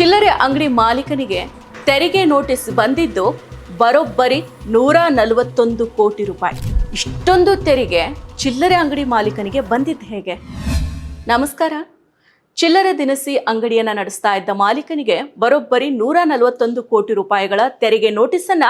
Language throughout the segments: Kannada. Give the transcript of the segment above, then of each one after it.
ಚಿಲ್ಲರೆ ಅಂಗಡಿ ಮಾಲೀಕನಿಗೆ ತೆರಿಗೆ ನೋಟಿಸ್ ಬಂದಿದ್ದು ಬರೋಬ್ಬರಿ ನೂರ ನಲವತ್ತೊಂದು ಕೋಟಿ ರೂಪಾಯಿ. ಇಷ್ಟೊಂದು ತೆರಿಗೆ ಚಿಲ್ಲರೆ ಅಂಗಡಿ ಮಾಲೀಕನಿಗೆ ಬಂದಿದ್ದು ಹೇಗೆ? ನಮಸ್ಕಾರ. ಚಿಲ್ಲರೆ ದಿನಸಿ ಅಂಗಡಿಯನ್ನು ನಡೆಸ್ತಾ ಇದ್ದ ಮಾಲೀಕನಿಗೆ ಬರೋಬ್ಬರಿ ನೂರ ನಲವತ್ತೊಂದು ಕೋಟಿ ರೂಪಾಯಿಗಳ ತೆರಿಗೆ ನೋಟಿಸನ್ನ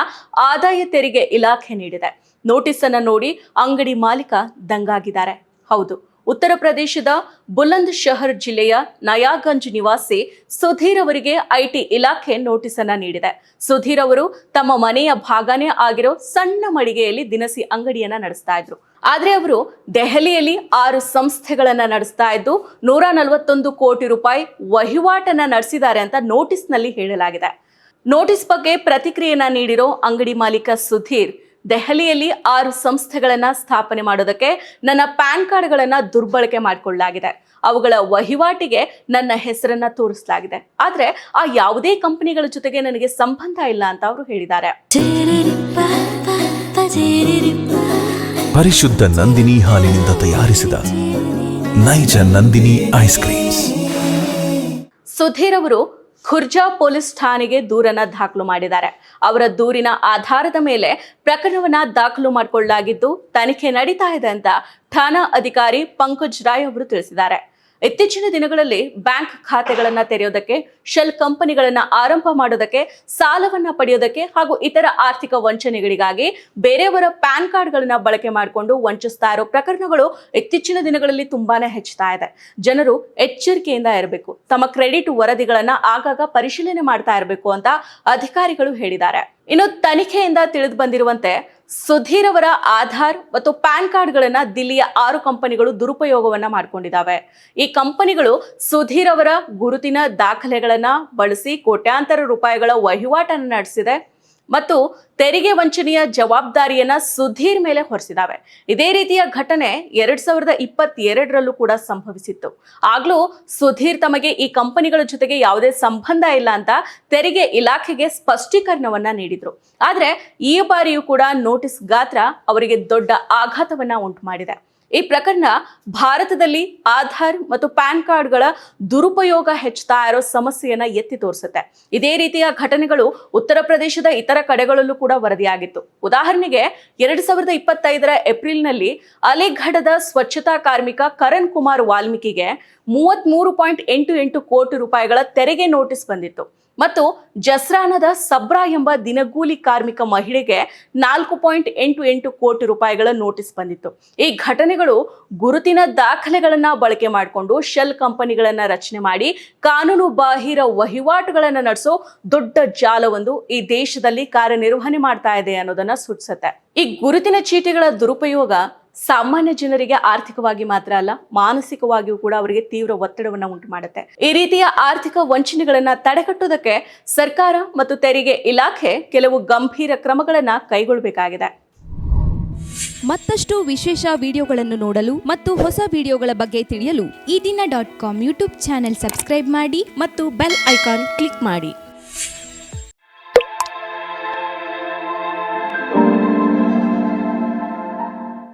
ಆದಾಯ ತೆರಿಗೆ ಇಲಾಖೆ ನೀಡಿದೆ. ನೋಟಿಸನ್ನು ನೋಡಿ ಅಂಗಡಿ ಮಾಲೀಕ ದಂಗಾಗಿದ್ದಾರೆ. ಹೌದು ಉತ್ತರ ಪ್ರದೇಶದ ಬುಲಂದ್ ಶಹರ್ ಜಿಲ್ಲೆಯ ನಯಾಗಂಜ್ ನಿವಾಸಿ ಸುಧೀರ್ ಅವರಿಗೆ ಐಟಿ ಇಲಾಖೆ ನೋಟಿಸ್ ಅನ್ನ ನೀಡಿದೆ. ಸುಧೀರ್ ಅವರು ತಮ್ಮ ಮನೆಯ ಭಾಗನೇ ಆಗಿರೋ ಸಣ್ಣ ಮಳಿಗೆಯಲ್ಲಿ ದಿನಸಿ ಅಂಗಡಿಯನ್ನ ನಡೆಸ್ತಾ ಇದ್ರು. ಆದ್ರೆ ಅವರು ದೆಹಲಿಯಲ್ಲಿ ಆರು ಸಂಸ್ಥೆಗಳನ್ನ ನಡೆಸ್ತಾ ಇದ್ದು ನೂರ ನಲವತ್ತೊಂದು ಕೋಟಿ ರೂಪಾಯಿ ವಹಿವಾಟನ್ನ ನಡೆಸಿದ್ದಾರೆ ಅಂತ ನೋಟಿಸ್ನಲ್ಲಿ ಹೇಳಲಾಗಿದೆ. ನೋಟಿಸ್ ಬಗ್ಗೆ ಪ್ರತಿಕ್ರಿಯೆಯನ್ನ ನೀಡಿರೋ ಅಂಗಡಿ ಮಾಲೀಕ ಸುಧೀರ್ ದೆಹಲಿಯಲ್ಲಿ ಆರು ಸಂಸ್ಥೆಗಳನ್ನ ಸ್ಥಾಪನೆ ಮಾಡೋದಕ್ಕೆ ನನ್ನ ಪ್ಯಾನ್ ಕಾರ್ಡ್ಗಳನ್ನ ದುರ್ಬಳಕೆ ಮಾಡಿಕೊಳ್ಳಲಾಗಿದೆ. ಅವುಗಳ ವಹಿವಾಟಿಗೆ ನನ್ನ ಹೆಸರನ್ನ ತೋರಿಸಲಾಗಿದೆ. ಆದ್ರೆ ಆ ಯಾವುದೇ ಕಂಪನಿಗಳ ಜೊತೆಗೆ ನನಗೆ ಸಂಬಂಧ ಇಲ್ಲ ಅಂತ ಅವರು ಹೇಳಿದ್ದಾರೆ. ಪರಿಶುದ್ಧ ನಂದಿನಿ ಹಾಲಿನಿಂದ ತಯಾರಿಸಿದ ನೈಜ ನಂದಿನಿ ಐಸ್ ಕ್ರೀಮ್ ಸುಧೀರ್ ಅವರು ಖುರ್ಜಾ ಪೊಲೀಸ್ ಠಾಣೆಗೆ ದೂರನ್ನ ದಾಖಲು ಮಾಡಿದ್ದಾರೆ. ಅವರ ದೂರಿನ ಆಧಾರದ ಮೇಲೆ ಪ್ರಕರಣವನ್ನ ದಾಖಲು ಮಾಡಿಕೊಳ್ಳಲಾಗಿದ್ದು, ತನಿಖೆ ನಡೀತಾ ಇದೆ ಅಂತ ಠಾಣಾ ಅಧಿಕಾರಿ ಪಂಕಜ್ ರಾಯ್ ಅವರು ತಿಳಿಸಿದ್ದಾರೆ. ಇತ್ತೀಚಿನ ದಿನಗಳಲ್ಲಿ ಬ್ಯಾಂಕ್ ಖಾತೆಗಳನ್ನ ತೆರೆಯೋದಕ್ಕೆ, ಶೆಲ್ ಕಂಪನಿಗಳನ್ನ ಆರಂಭ ಮಾಡೋದಕ್ಕೆ, ಸಾಲವನ್ನ ಪಡೆಯೋದಕ್ಕೆ ಹಾಗೂ ಇತರ ಆರ್ಥಿಕ ವಂಚನೆಗಳಿಗಾಗಿ ಬೇರೆಯವರ ಪ್ಯಾನ್ ಕಾರ್ಡ್ಗಳನ್ನ ಬಳಕೆ ಮಾಡಿಕೊಂಡು ವಂಚಿಸ್ತಾ ಇರೋ ಪ್ರಕರಣಗಳು ಇತ್ತೀಚಿನ ದಿನಗಳಲ್ಲಿ ತುಂಬಾನೇ ಹೆಚ್ಚುತ್ತಾ ಇದೆ. ಜನರು ಎಚ್ಚರಿಕೆಯಿಂದ ಇರಬೇಕು. ತಮ್ಮ ಕ್ರೆಡಿಟ್ ವರದಿಗಳನ್ನ ಆಗಾಗ ಪರಿಶೀಲನೆ ಮಾಡ್ತಾ ಇರಬೇಕು ಅಂತ ಅಧಿಕಾರಿಗಳು ಹೇಳಿದ್ದಾರೆ. ಇನ್ನು ತನಿಖೆಯಿಂದ ತಿಳಿದು ಬಂದಿರುವಂತೆ ಸುಧೀರ್ ಅವರ ಆಧಾರ್ ಮತ್ತು ಪ್ಯಾನ್ ಕಾರ್ಡ್ಗಳನ್ನ ದಿಲ್ಲಿಯ ಆರು ಕಂಪನಿಗಳು ದುರುಪಯೋಗವನ್ನ ಮಾಡಿಕೊಂಡಿದ್ದಾವೆ ಈ ಕಂಪನಿಗಳು ಸುಧೀರ್ ಅವರ ಗುರುತಿನ ದಾಖಲೆಗಳನ್ನ ಬಳಸಿ ಕೋಟ್ಯಾಂತರ ರೂಪಾಯಿಗಳ ವಹಿವಾಟನ್ನು ನಡೆಸಿದೆ. ಮತ್ತು ತೆರಿಗೆ ವಂಚನೆಯ ಜವಾಬ್ದಾರಿಯನ್ನ ಸುಧೀರ್ ಮೇಲೆ ಹೊರಿಸಿದಾವೆ ಇದೇ ರೀತಿಯ ಘಟನೆ ಎರಡ್ ಸಾವಿರದ ಇಪ್ಪತ್ತೆರಡರಲ್ಲೂ ಕೂಡ ಸಂಭವಿಸಿತ್ತು. ಆಗ್ಲೂ ಸುಧೀರ್ ತಮಗೆ ಈ ಕಂಪನಿಗಳ ಜೊತೆಗೆ ಯಾವುದೇ ಸಂಬಂಧ ಇಲ್ಲ ಅಂತ ತೆರಿಗೆ ಇಲಾಖೆಗೆ ಸ್ಪಷ್ಟೀಕರಣವನ್ನ ನೀಡಿದ್ರು. ಆದ್ರೆ ಈ ಬಾರಿಯೂ ಕೂಡ ನೋಟಿಸ್ ಗಾತ್ರ ಅವರಿಗೆ ದೊಡ್ಡ ಆಘಾತವನ್ನ ಉಂಟು ಮಾಡಿದೆ ಈ ಪ್ರಕರಣ ಭಾರತದಲ್ಲಿ ಆಧಾರ್ ಮತ್ತು ಪ್ಯಾನ್ ಕಾರ್ಡ್ಗಳ ದುರುಪಯೋಗ ಹೆಚ್ಚುತ್ತಾ ಇರೋ ಸಮಸ್ಯೆಯನ್ನ ಎತ್ತಿ ತೋರಿಸುತ್ತೆ. ಇದೇ ರೀತಿಯ ಘಟನೆಗಳು ಉತ್ತರ ಪ್ರದೇಶದ ಇತರ ಕಡೆಗಳಲ್ಲೂ ಕೂಡ ವರದಿಯಾಗಿತ್ತು. ಉದಾಹರಣೆಗೆ, ಎರಡ್ ಸಾವಿರದ ಇಪ್ಪತ್ತೈದರ ಏಪ್ರಿಲ್ನಲ್ಲಿ ಅಲಿಘಡದ ಸ್ವಚ್ಛತಾ ಕಾರ್ಮಿಕ ಕರಣ್ ಕುಮಾರ್ ವಾಲ್ಮೀಕಿಗೆ ಮೂವತ್ಮೂರು ಪಾಯಿಂಟ್ ಎಂಟು ಎಂಟು ಕೋಟಿ ರೂಪಾಯಿಗಳ ತೆರಿಗೆ ನೋಟಿಸ್ ಬಂದಿತ್ತು. ಮತ್ತು ಜಸ್ರಾನದ ಸಬ್ರಾ ಎಂಬ ದಿನಗೂಲಿ ಕಾರ್ಮಿಕ ಮಹಿಳೆಗೆ ನಾಲ್ಕು ಪಾಯಿಂಟ್ ಎಂಟು ಎಂಟು ಕೋಟಿ ರೂಪಾಯಿಗಳ ನೋಟಿಸ್ ಬಂದಿತ್ತು. ಈ ಘಟನೆಗಳು ಗುರುತಿನ ದಾಖಲೆಗಳನ್ನ ಬಳಕೆ ಮಾಡಿಕೊಂಡು ಶೆಲ್ ಕಂಪನಿಗಳನ್ನ ರಚನೆ ಮಾಡಿ ಕಾನೂನು ಬಾಹಿರ ವಹಿವಾಟುಗಳನ್ನ ನಡೆಸೋ ದೊಡ್ಡ ಜಾಲವೊಂದು ಈ ದೇಶದಲ್ಲಿ ಕಾರ್ಯನಿರ್ವಹಣೆ ಮಾಡ್ತಾ ಇದೆ ಅನ್ನೋದನ್ನ ಸೂಚಿಸುತ್ತೆ. ಈ ಗುರುತಿನ ಚೀಟಿಗಳ ದುರುಪಯೋಗ ಸಾಮಾನ್ಯ ಜನರಿಗೆ ಆರ್ಥಿಕವಾಗಿ ಮಾತ್ರ ಅಲ್ಲ, ಮಾನಸಿಕವಾಗಿಯೂ ಕೂಡ ಅವರಿಗೆ ತೀವ್ರ ಒತ್ತಡವನ್ನು ಉಂಟು ಮಾಡುತ್ತೆ. ಈ ರೀತಿಯ ಆರ್ಥಿಕ ವಂಚನೆಗಳನ್ನ ತಡೆಗಟ್ಟುವುದಕ್ಕೆ ಸರ್ಕಾರ ಮತ್ತು ತೆರಿಗೆ ಇಲಾಖೆ ಕೆಲವು ಗಂಭೀರ ಕ್ರಮಗಳನ್ನು ಕೈಗೊಳ್ಳಬೇಕಾಗಿದೆ. ಮತ್ತಷ್ಟು ವಿಶೇಷ ವಿಡಿಯೋಗಳನ್ನು ನೋಡಲು ಮತ್ತು ಹೊಸ ವಿಡಿಯೋಗಳ ಬಗ್ಗೆ ತಿಳಿಯಲು Ee Dina dot com YouTube channel subscribe ಮಾಡಿ ಮತ್ತು ಬೆಲ್ ಐಕಾನ್ ಕ್ಲಿಕ್ ಮಾಡಿ.